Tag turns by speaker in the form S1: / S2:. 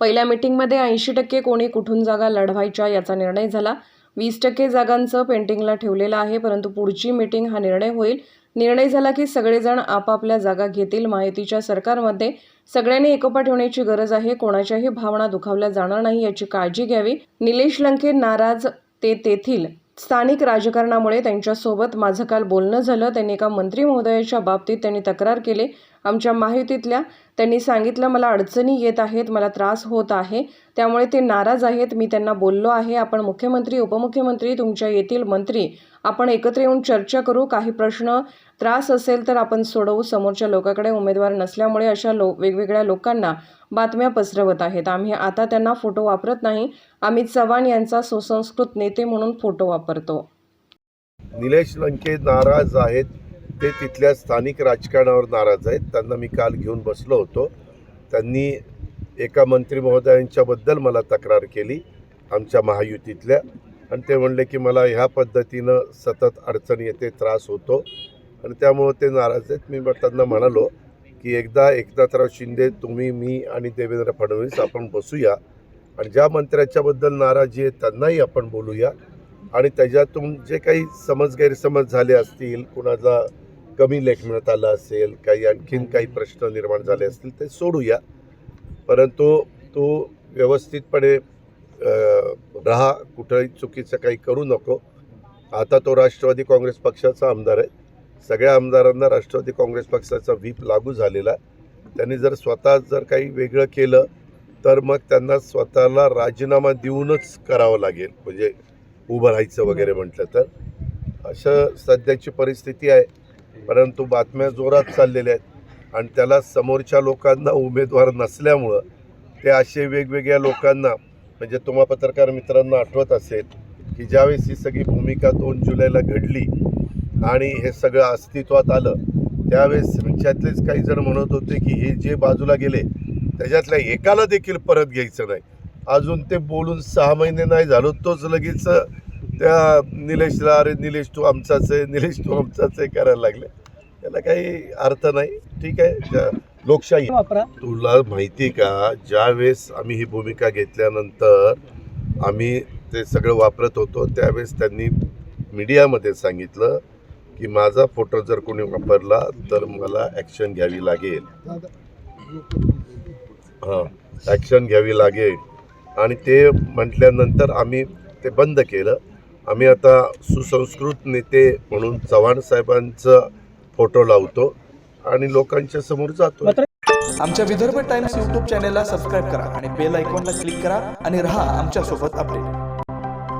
S1: पहिल्या मिटिंगमध्ये ऐंशी टक्के कोणी कुठून जागा लढवायच्या याचा निर्णय झाला. वीस टक्के जागांचं पेंटिंगला ठेवलेलं आहे परंतु पुढची मिटिंग हा निर्णय होईल. निर्णय झाला की सगळेजण आपापल्या जागा घेतील. माहितीच्या सरकारमध्ये सगळ्यांनी एकोपा ठेवण्याची गरज आहे. कोणाच्याही भावना दुखावल्या जाणार नाही याची काळजी घ्यावी. निलेश लंके नाराज ते तेथील स्थानिक राजकारणामुळे त्यांच्यासोबत माझं काल बोलणं झालं. त्यांनी एका मंत्री महोदयाच्या बाबतीत त्यांनी तक्रार केली. आमच्या माहितीतल्या त्यांनी सांगितलं मला अडचणी येत आहेत मला त्रास होत आहे. त्यामुळे ते नाराज आहेत. मी त्यांना बोललो आहे. आपण मुख्यमंत्री उपमुख्यमंत्री तुमच्या येथील मंत्री आपण एकत्र येऊन चर्चा करू. काही प्रश्न त्रास असेल तर आपण सोडवू. समोरच्या लोकांकडे उमेदवार नसल्यामुळे अशा लो वेगवेगळ्या लोकांना बातम्या पसरवत आहेत. आम्ही आता त्यांना फोटो वापरत नाही. आम्ही चव्हाण यांचा सुसंस्कृत नेते म्हणून फोटो वापरतो.
S2: निलेश लंके नाराज आहेत. ते तिथल्या स्थानिक राजकारणावर नाराज आहेत. त्यांना मी काल घेऊन बसलो होतो. त्यांनी एका मंत्री महोदयांच्याबद्दल मला तक्रार केली आमच्या महायुतीतल्या. आणि ते म्हणले की मला ह्या पद्धतीनं सतत अडचण येते त्रास होतो. आणि त्यामुळं ते नाराज आहेत. मी त्यांना म्हणालो की एकदा एकनाथराव शिंदे तुम्ही मी आणि देवेंद्र फडणवीस आपण बसूया. आणि ज्या मंत्र्याच्याबद्दल नाराजी आहे त्यांनाही आपण बोलूया. आणि त्याच्यातून जे काही समज गैरसमज झाले असतील कुणाचा कमी लेख मिळत आला असेल काही आणखीन काही प्रश्न निर्माण झाले असतील ते सोडूया. परंतु तो व्यवस्थितपणे राहा. कुठंही चुकीचं काही करू नको. आता तो राष्ट्रवादी काँग्रेस पक्षाचा आमदार आहे. सगळ्या आमदारांना राष्ट्रवादी काँग्रेस पक्षाचा व्हीप लागू झालेला त्यांनी जर स्वतः जर काही वेगळं केलं तर मग त्यांना स्वतःला राजीनामा देऊनच करावं लागेल. म्हणजे उभं राहायचं वगैरे म्हटलं तर. असं सध्याची परिस्थिती आहे. परंतु बातम्या जोरात चाललेल्या आहेत. आणि त्याला समोरच्या लोकांना उमेदवार नसल्यामुळं ते असे वेगवेगळ्या लोकांना म्हणजे तुम्हा पत्रकार मित्रांना आठवत असेल की ज्यावेळेस ही सगळी भूमिका दोन जुलैला घडली आणि हे सगळं अस्तित्वात आलं. त्यावेळेस त्यांच्यातलेच काही जण म्हणत होते की हे जे बाजूला गेले त्याच्यातल्या एकाला देखील परत घ्यायचं नाही. अजून ते बोलून सहा महिने नाही झालो तोच लगेच त्या निलेशला अरे निलेश तू आमचाच आहे निलेश तू आमचाच आहे करायला लागले. त्याला काही अर्थ नाही. ठीक आहे लोकशाही. तुला माहिती का ज्या वेळेस आम्ही ही भूमिका घेतल्यानंतर आम्ही ते सगळं वापरत होतो त्यावेळेस त्यांनी मीडियामध्ये सांगितलं की माझा फोटो जर कोणी वापरला तर मला ॲक्शन घ्यावी लागेल. हां ॲक्शन घ्यावी लागेल. आणि ते म्हटल्यानंतर आम्ही ते बंद केलं. आम्ही आता सुसंस्कृत नेते म्हणून चव्हाण साहेबांचं फोटो लावतो आणि लोकांच्या समोर जातो
S3: आमच्या विदर्भ टाइम्स यूट्यूब चॅनेलला सबस्क्राईब करा आणि बेल आयकॉनला क्लिक करा आणि रहा आमच्यासोबत अपडेट